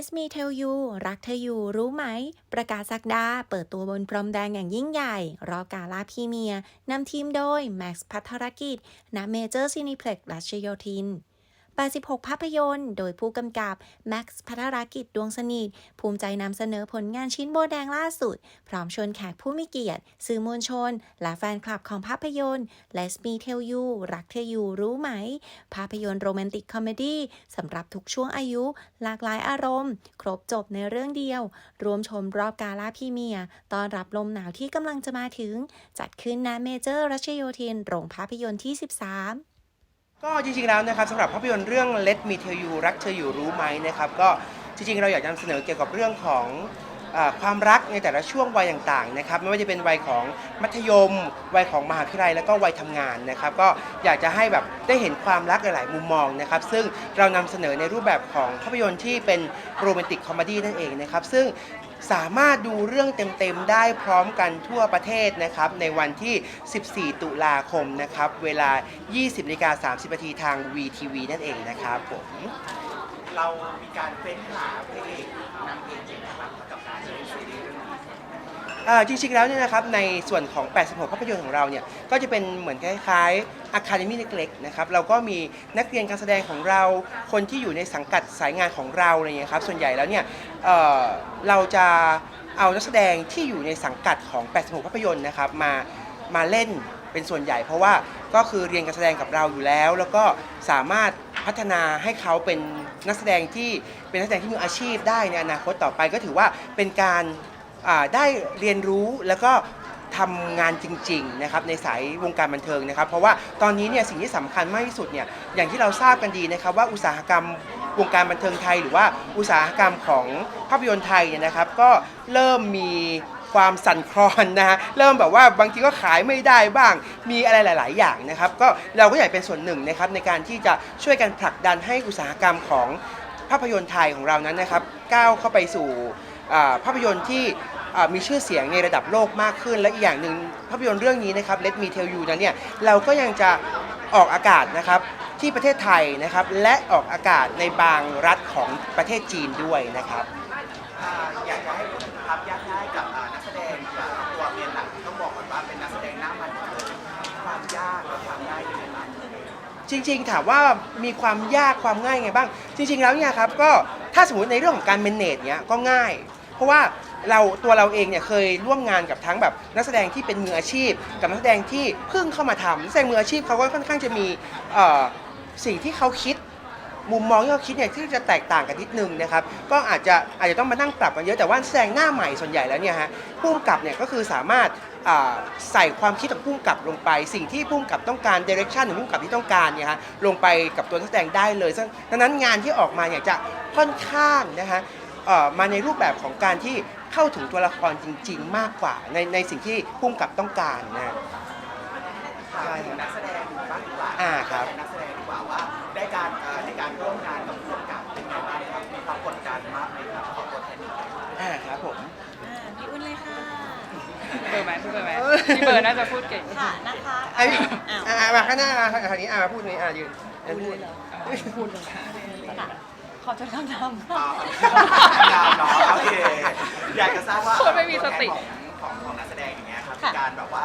Let Me Tell You รักเธออยู่รู้ไหม ประกาศสักดา เปิดตัวบนพรมแดงอย่างยิ่งใหญ่ รอกาลาพรีเมียร์นำทีมโดย แม็กซ์พัทรกิจณเมเจอร์ซินิเพล็กซ์รัชโยธิน 86 ภาพยนตร์ โดยผู้กำกับแม็กซ์พัทรกิจดวงสนิท ภูมิใจนำเสนอผลงานชิ้นโบแดงล่าสุด พร้อมชวนแขกผู้มีเกียรติ สื่อมวลชน และแฟนคลับของภาพยนตร์ Let Me Tell You รักเธออยู่รู้ไหม ภาพยนตร์โรแมนติกคอมเมดี้สำหรับทุกช่วงอายุ หลากหลายอารมณ์ ครบจบในเรื่องเดียว รวมชมรอบกาลาพรีเมียร์ตอนรับลมหนาวที่กำลังจะมาถึง จัดขึ้นณเมเจอร์รัชโยธินโรงภาพยนตร์ที่ 13 ก็จริงๆแล้วนะครับสำหรับภาพยนตร์เรื่อง Let Me Tell You รักเธออยู่รู้ไหมนะครับก็จริงๆเราอยากจะนำเสนอเกี่ยวกับเรื่องของอความรักในแต่ละช่วงวัยต่างๆนะครับไม่ว่าจะเป็นวัยของมัธยม วัยของมหาวิทยาลัยแล้วก็วัยทำงานนะครับก็อยากจะให้แบบได้เห็นความรักหลายๆมุมมองนะครับซึ่งเรานำเสนอในรูปแบบของภาพยนตร์ที่เป็นโรแมนติกคอมเมดี้นั่นเองนะครับซึ่ง สามารถดูเรื่องเต็มๆได้พร้อมกันทั่วประเทศนะครับในวันที่ 14 ตุลาคมนะครับเวลา 20นาฬิกา30นาทีทาง VTV นั่นเองนะครับผมเรามีการเฟ้นหาพระเอกนางเอกยังไงบ้างกับการเล่นซีรีส์เรื่องนี้ อ่าจริงๆแล้วเนี่ยนะครับในส่วนของ 86 ภาพยนตร์ของเราเนี่ยก็จะเป็นเหมือนคล้ายๆอะคาเดมี่เล็กๆนะครับเราก็มีนักเรียนการแสดงของเรา คนที่อยู่ในสังกัดสายงานของเราอะไรเงี้ยครับส่วนใหญ่แล้วเนี่ยเอ่อเราจะเอานักแสดงที่อยู่ในสังกัดของ 86 ภาพยนตร์นะครับมามาเล่นเป็นส่วนใหญ่ เพราะว่าก็คือเรียนการแสดงกับเราอยู่แล้ว แล้วก็สามารถพัฒนาให้เขาเป็นนักแสดงที่เป็นนักแสดงที่มีอาชีพได้ในอนาคตต่อไปก็ถือว่าเป็นการ อ่าได้เรียนรู้แล้วก็ทำงานจริงๆนะครับในสายวงการบันเทิงนะครับ เพราะว่าตอนนี้เนี่ยสิ่งที่สำคัญมากที่สุดเนี่ยอย่างที่เราทราบกันดีนะครับว่าอุตสาหกรรมวงการบันเทิงไทย หรือว่าอุตสาหกรรมของภาพยนตร์ไทยเนี่ยนะครับ ก็เริ่มมีความสั่นคลอนนะฮะเริ่มแบบว่าบางทีก็ขายไม่ได้บ้าง มีอะไรหลาย ๆ อย่างนะครับ ก็เราก็อยากเป็นส่วนหนึ่งนะครับในการที่จะช่วยกันผลักดันให้อุตสาหกรรมของภาพยนตร์ไทยของเรานั้นนะครับ ก้าวเข้าไปสู่ อ่าภาพยนตร์ที่อ่ามีชื่อเสียงในระดับโลกมากขึ้น และอีกอย่างหนึ่งภาพยนตร์เรื่องนี้นะครับ Let Me Tell You นั้นเนี่ยเราก็ยังจะออกอากาศนะครับที่ประเทศไทยนะครับ และออกอากาศในบางรัฐของประเทศจีนด้วยนะครับ อ่าอยากจะให้พูดถึงความยากง่ายกับอ่านักแสดงกับตัวเมียนหลักต้องบอกก่อนว่าเป็นนักแสดงหน้ามันหมดเลยความยากและความง่ายยังไงบ้างจริงๆ ถามว่ามีความยากความง่ายไงบ้าง จริงๆแล้วเนี่ยครับก็ถ้าสมมติในเรื่องของการเมนเนจเนี้ยก็ง่าย เพราะว่าเราตัวเราเองเนี่ยเคยร่วมงานกับทั้งแบบนักแสดงที่เป็นมืออาชีพ กับนักแสดงที่เพิ่งเข้ามาทำนักแสดงมืออาชีพเขาก็ค่อนข้างจะมีเอ่อสิ่งที่เขาคิด มุมมองที่เขาคิดเนี่ยที่จะแตกต่างกันนิดนึงนะครับก็อาจจะอาจจะต้องมานั่งปรับกันเยอะแต่ว่านักแสดงหน้าใหม่ส่วนใหญ่แล้วเนี่ยฮะผู้กำกับเนี่ยก็คือสามารถอ่าใส่ความคิดของผู้กำกับลงไป สิ่งที่ผู้กำกับต้องการดิเรกชันของผู้กำกับที่ต้องการเนี่ยฮะลงไปกับตัวนักแสดงได้เลยซึ่งดังนั้นงานที่ออกมาเนี่ยจะค่อนข้างนะฮะ มาในรูปแบบของการที่เข้าถึงตัวละครจริง ๆ มากกว่า ในในสิ่งที่ผู้กำกับต้องการนะฮะถามถึงนักแสดงบ้างดีกว่าอ่าครับนักแสดงดีกว่าว่าได้การเอ่อในการร่วมงานกับผู้กำกับเป็นไงบ้างครับมีความกดดันมากไหมครับขอบคุณแทนนี้อ่าครับผมอ่าพี่อุ้นเลยค่ะเบอร์ไหมพี่เบอร์ไหมพี่เบอร์น่าจะพูดเก่งค่ะนะคะไอ้อ้าวอ่ามาข้างหน้ามาทางนี้อ่ามาพูดตรงนี้อ่ายืนยืนพูดพูดเลยค่ะค่ะ ขอจดคำถามอ๋อยาวเนาะโอเคอยากจะทราบว่าคนไม่มีสติของของนักแสดงอย่างเงี้ยครับค่ะมีการแบบว่า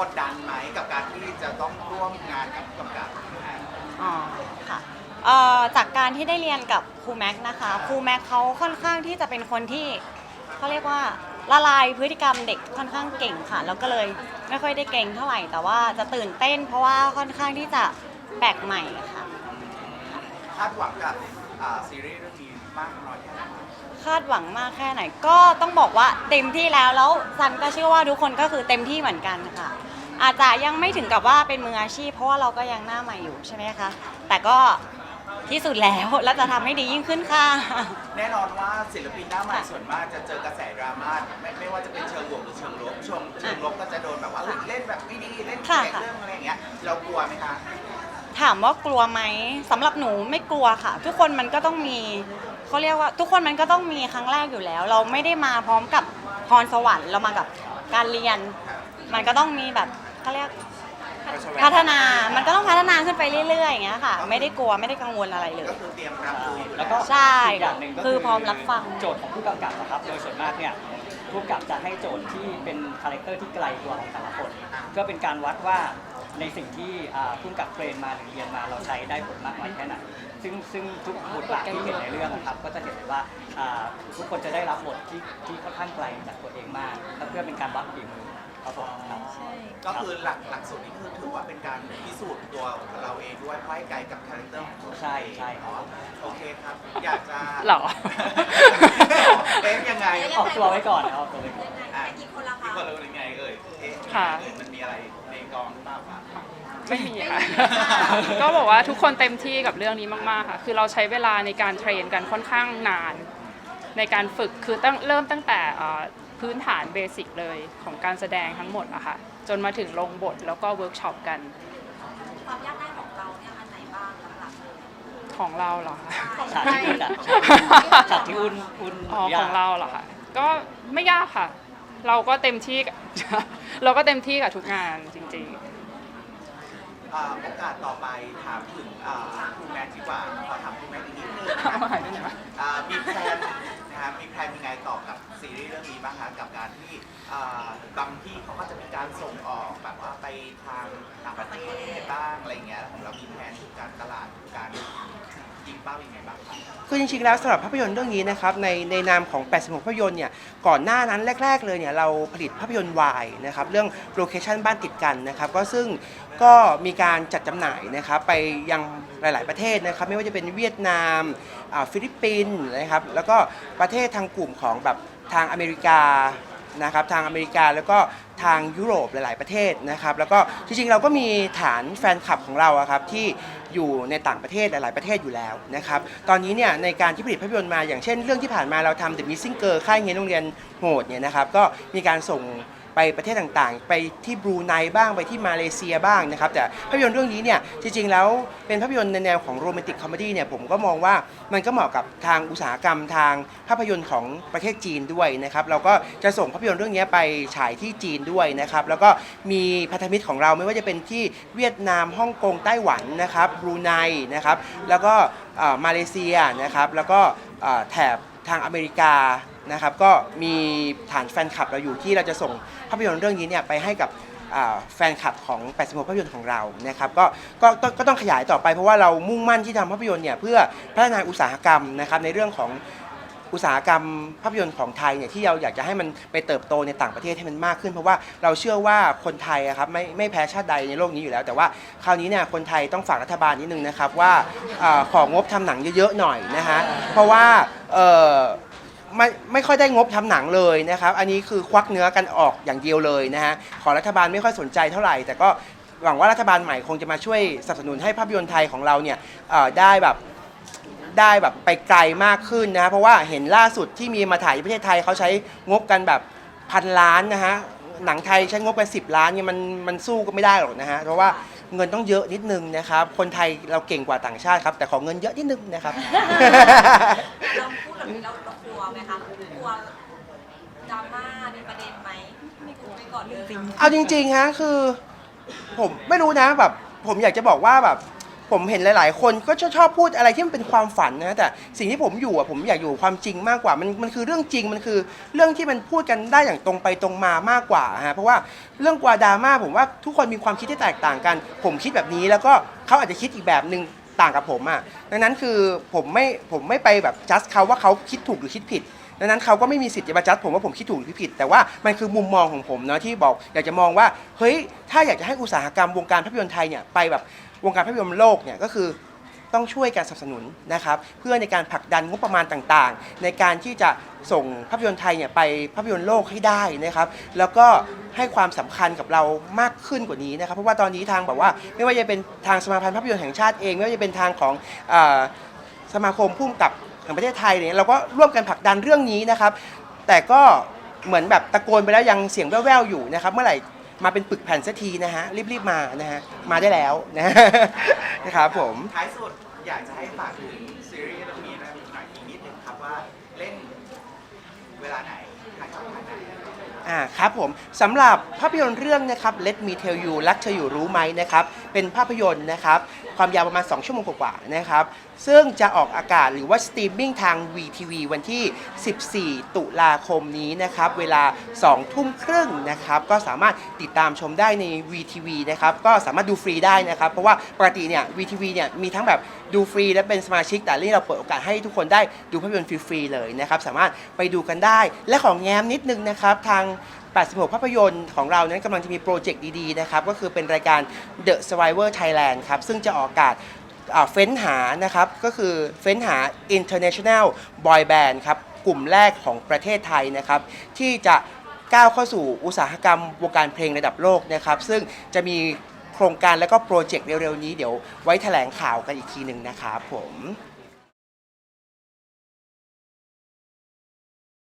กดดันไหมกับการที่จะต้องร่วมงานกับผู้กำกับอ๋อค่ะเอ่อจากการที่ได้เรียนกับครูแม็กซ์นะคะครูแม็กซ์เขาค่อนข้างที่จะเป็นคนที่เขาเรียกว่าละลายพฤติกรรมเด็กค่อนข้างเก่งค่ะ แล้วก็เลยไม่ค่อยได้เก่งเท่าไหร่แต่ว่าจะตื่นเต้น เพราะว่าค่อนข้างที่จะแปลกใหม่ค่ะ คาดหวังกับ อ่าซีรีส์เรื่องนี้มากน้อยแค่ไหนคาดหวังมากแค่ไหน ก็ต้องบอกว่าเต็มที่แล้วแล้วซันก็เชื่อว่าทุกคนก็คือเต็มที่เหมือนกันค่ะ อาจจะยังไม่ถึงกับว่าเป็นมืออาชีพ เพราะว่าเราก็ยังหน้าใหม่อยู่ใช่ไหมคะแต่ก็ที่สุดแล้วและจะทำให้ดียิ่งขึ้นค่ะ แน่นอนว่าศิลปินหน้าใหม่ส่วนมากจะเจอกระแสดราม่าไม่ไม่ว่าจะเป็นเชิงบวกหรือเชิงลบเชิงเชิงลบก็จะโดนแบบว่าเฮ้ยเล่นแบบไม่ดีเล่นแขกเรื่องอะไรอย่างเงี้ยเรากลัวไหมคะ ถามว่ากลัวไหมสำหรับหนูไม่กลัวค่ะ ทุกคนมันก็ต้องมีเขาเรียกว่า ทุกคนมันก็ต้องมีครั้งแรกอยู่แล้ว เราไม่ได้มาพร้อมกับพรสวรรค์เรามากับการเรียน มันก็ต้องมีแบบเขาเรียกพัพัฒนา มันก็ต้องพัฒนาขึ้นไปเรื่อยๆอย่างเงี้ยค่ะ ไม่ได้กลัวไม่ได้กังวลอะไรเลย ก็คือเตรียมรับมืออยู่แล้วก็ใช่อีกอย่างหนึ่งก็คือพร้อมรับฟังโจทย์ของผู้กำกับนะครับ โดยส่วนมากเนี่ยผู้กำกับจะให้โจทย์ที่เป็นคาแรคเตอร์ที่ไกลตัวของแต่ละคนเพื่อเป็นการวัดว่า ในสิ่งที่อ่าผู้กำกับเทรนมาหรือเรียนมาเราใช้ได้ผลมากน้อยแค่ไหนซึ่งซึ่งทุกบทบาทที่เห็นในเรื่องนะครับ ก็จะเห็นเลยว่าอ่าทุกคนจะได้รับบทที่ที่ค่อนข้างไกลจากตัวเองมากและเพื่อเป็นการวัดฝีมือครับผมครับก็คือหลักหลักสูตรนี้คือถือว่าเป็นการพิสูจน์ตัวเราเองด้วยเพราะให้ไกลกับคาแรคเตอร์ของตัวใช่ใช่ครับอ๋อโอเคครับ อยากจะหรอเอ๊ะยังไงออกตัวไว้ก่อนนะครับออกตัวไว้ก่อนอะอีกคนละคะอีกคนละเป็นไงเอ่ยเอ๊ะค่ะ ไม่มีค่ะ ก็บอกว่าทุกคนเต็มที่กับเรื่องนี้มากๆค่ะ คือเราใช้เวลาในการเทรนกันค่อนข้างนาน ในการฝึกคือตั้งเริ่มตั้งแต่เอ่อพื้นฐานเบสิกเลยของการแสดงทั้งหมดอะค่ะ จนมาถึงลงบทแล้วก็เวิร์กช็อปกันความยากง่ายของเราเนี่ยอันไหนบ้างหลักของเราเหรอคะ ฉากที่อุ่นอะฉากที่อุ่นอุ่นอ๋อขยาอก งเราเหรอคะก็ไม่ยากค่ะ เราก็เต็มที่กับ เราก็เต็มที่กับทุกงานจริงๆ อ่าโอกาสต่อไปถามถึงอ่าคุณแม็กซ์ดีกว่าขอถามคุณแม็กซ์อีกนิดนึงเอาหายไปไหนวะอ่ามีแพลนนะครับมีแพลนยังไงต่อกับซีรีส์เรื่องนี้บ้างคะกับการที่อ่าบางที่เขาก็จะมีการส่งออกแบบว่าไปทางต่างประเทศบ้างอะไรเงี้ยของเรามีแพลนถึงการตลาดการยิงเป้ายังไงบ้างคะ คือจริงๆ แล้วสำหรับภาพยนตร์เรื่องนี้นะครับในในนามของ 86 ภาพยนตร์เนี่ยก่อนหน้านั้นแรก ๆ เลยเนี่ยเราผลิตภาพยนตร์วายนะครับเรื่องโลเคชันบ้านติดกันนะครับก็ซึ่ง ก็มีการจัดจำหน่ายนะครับไปยังหลาย ๆ ประเทศนะครับ ไม่ว่าจะเป็นเวียดนามอ่าฟิลิปปินส์นะครับแล้วก็ประเทศทางกลุ่มของแบบทางอเมริกานะครับทางอเมริกาแล้วก็ทางยุโรปหลาย ๆ ประเทศนะครับแล้วก็จริง ๆ เราก็มีฐานแฟนคลับของเราอะครับที่อยู่ในต่างประเทศหลาย ๆ ประเทศอยู่แล้วนะครับตอนนี้เนี่ยในการที่ผลิตภาพยนตร์มาอย่างเช่น เรื่องที่ผ่านมาเราทำ The Missing Girl ค่ายเฮียนโรงเรียนโหดเนี่ยนะครับก็มีการส่ง ไปประเทศต่างๆ ไปที่บรูไนบ้างไปที่มาเลเซียบ้างนะครับแต่ภาพยนตร์เรื่องนี้เนี่ยจริงๆแล้วเป็นภาพยนตร์ในแนวของโรแมนติกคอมเมดี้เนี่ยผมก็มองว่ามันก็เหมาะกับทางอุตสาหกรรมทางภาพยนตร์ของประเทศจีนด้วยนะครับเราก็จะส่งภาพยนตร์เรื่องนี้ไปฉายที่จีนด้วยนะครับแล้วก็มีพันธมิตรของเราไม่ว่าจะเป็นที่เวียดนามฮ่องกงไต้หวันนะครับบรูไนนะครับแล้วก็มาเลเซียนะครับแล้วก็แถบทางอเมริกา นะครับก็มีฐานแฟนคลับเราอยู่ที่เราจะส่งภาพยนตร์เรื่องนี้เนี่ยไปให้กับแฟนคลับของ 86 ภาพยนตร์ของเรานะครับก็ก็ก็ก็ต้องขยายต่อไปเพราะว่าเรามุ่งมั่นที่ทำภาพยนตร์เนี่ยเพื่อพัฒนาอุตสาหกรรมนะครับในเรื่องของอุตสาหกรรมภาพยนตร์ของไทยเนี่ยที่เราอยากจะให้มันไปเติบโตในต่างประเทศให้มันมากขึ้น เพราะว่าเราเชื่อว่าคนไทยอะครับไม่ไม่แพ้ชาติใดในโลกนี้อยู่แล้ว แต่ว่าคราวนี้เนี่ยคนไทยต้องฝากรัฐบาลนิดนึงนะครับว่าอาของงบทำหนังเยอะๆหน่อยนะฮะเพราะว่าเอ่อ ไม่ไม่ค่อยได้งบทำหนังเลยนะครับ อันนี้คือควักเนื้อกันออกอย่างเดียวเลยนะฮะ ขอรัฐบาลไม่ค่อยสนใจเท่าไหร่ แต่ก็หวังว่ารัฐบาลใหม่คงจะมาช่วยสนับสนุนให้ภาพยนตร์ไทยของเราเนี่ยได้แบบได้แบบไปไกลมากขึ้นนะเพราะว่าเห็นล่าสุดที่มีมาถ่ายที่ประเทศไทยเขาใช้งบกันแบบพันล้านนะฮะหนังไทยใช้งบกัน10ล้านเนี่ยมันมันสู้ก็ไม่ได้หรอกนะฮะเพราะว่าเงินต้องเยอะนิดนึงนะครับ คนไทยเราเก่งกว่าต่างชาติครับ แต่ขอเงินเยอะนิดนึงนะครับเราพูดเราเรากลัว ไหมคะกลัวดราม่ามีประเด็นไหมไม่กลัวไปก่อนเลยเอาจริงๆฮะคือ ผมไม่รู้นะแบบ ผมอยากจะบอกว่าแบบ ผมเห็นหลาย ๆ คนก็ชอบชอบพูดอะไรที่มันเป็นความฝันนะแต่สิ่งที่ผมอยู่อะผมอยากอยู่กับความจริงมากกว่ามันมันคือเรื่องจริงมันคือเรื่องที่มันพูดกันได้อย่างตรงไปตรงมามากกว่าฮะเพราะว่าเรื่องกว่าดราม่าผมว่าทุกคนมีความคิดที่แตกต่างกัน ผมคิดแบบนี้แล้วก็เขาอาจจะคิดอีกแบบหนึ่ง ต่างกับผมอะดังนั้นคือผมไม่ผมไม่ไปแบบจัดเขาว่าเขาคิดถูกหรือคิดผิดดังนั้นเขาก็ไม่มีสิทธิ์จะมาจัดผมว่าผมคิดถูกหรือผิด แต่ว่ามันคือมุมมองของผมเนาะที่บอกอยากจะมองว่าเฮ้ยถ้าอยากจะให้อุตสาหกรรมวงการภาพยนตร์ไทยเนี่ยไปแบบวงการภาพยนตร์โลกเนี่ยก็คือ ต้องช่วยการสนับสนุนนะครับ เพื่อในการผลักดันงบประมาณต่างๆ ในการที่จะส่งภาพยนตร์ไทยเนี่ยไปภาพยนตร์โลกให้ได้นะครับ แล้วก็ให้ความสำคัญกับเรามากขึ้นกว่านี้นะครับ เพราะว่าตอนนี้ทางแบบว่า ไม่ว่าจะเป็นทางสมาพันธ์ภาพยนตร์แห่งชาติเองไม่ว่าจะเป็นทางของอสมาคมผู้กำกับแห่งประเทศไทยเนี่ยเราก็ร่วมกันผลักดันเรื่องนี้นะครับ แต่ก็เหมือนแบบตะโกนไปแล้วยังเสียงแว่วๆอยู่นะครับ เมื่อไหร่ มาเป็นปึกแผ่นสักทีนะฮะรีบๆมานะฮะมาได้แล้วนะนะครับผมท้ายสุดอยากจะให้ฝากถึงซีรีส์เรื่องนี้นะหน่อยอีกนิดนึงครับว่าเล่นเวลาไหนถ่ายทำถ่ายไหนอ่าครับผมสำหรับภาพยนตร์เรื่องนะครับ Let Me Tell You รักเธออยู่รู้ไหมนะครับ เป็นภาพยนตร์นะครับความยาวประมาณ 2 ชั่วโมงกว่าๆนะครับ ซึ่งจะออกอากาศหรือว่าสตรีมมิ่งทาง VTV วันที่ 14 ตุลาคมนี้นะครับ เวลา 2 ทุ่มครึ่งนะครับ ก็สามารถติดตามชมได้ใน VTV นะครับ ก็สามารถดูฟรีได้นะครับ เพราะว่าปกติเนี่ย VTV เนี่ยมีทั้งแบบดูฟรีและเป็นสมาชิก แต่นี่เราเปิดโอกาสให้ทุกคนได้ดูภาพยนตร์ฟรีๆเลยนะครับ สามารถไปดูกันได้ และของแง้มนิดนึงนะครับทาง 86 ภาพยนตร์ของเรานั้นกำลังจะมีโปรเจกต์ดีๆนะครับก็คือเป็นรายการ The Survivor Thailand ครับซึ่งจะออกอากาศเฟ้นหานะครับก็คือเฟ้นหา International Boy Band ครับกลุ่มแรกของประเทศไทยนะครับที่จะก้าวเข้าสู่อุตสาหกรรมวงการเพลงระดับโลกนะครับซึ่งจะมีโครงการและก็โปรเจกต์เร็วๆนี้เดี๋ยวไว้แถลงข่าวกันอีกทีหนึ่งนะครับผม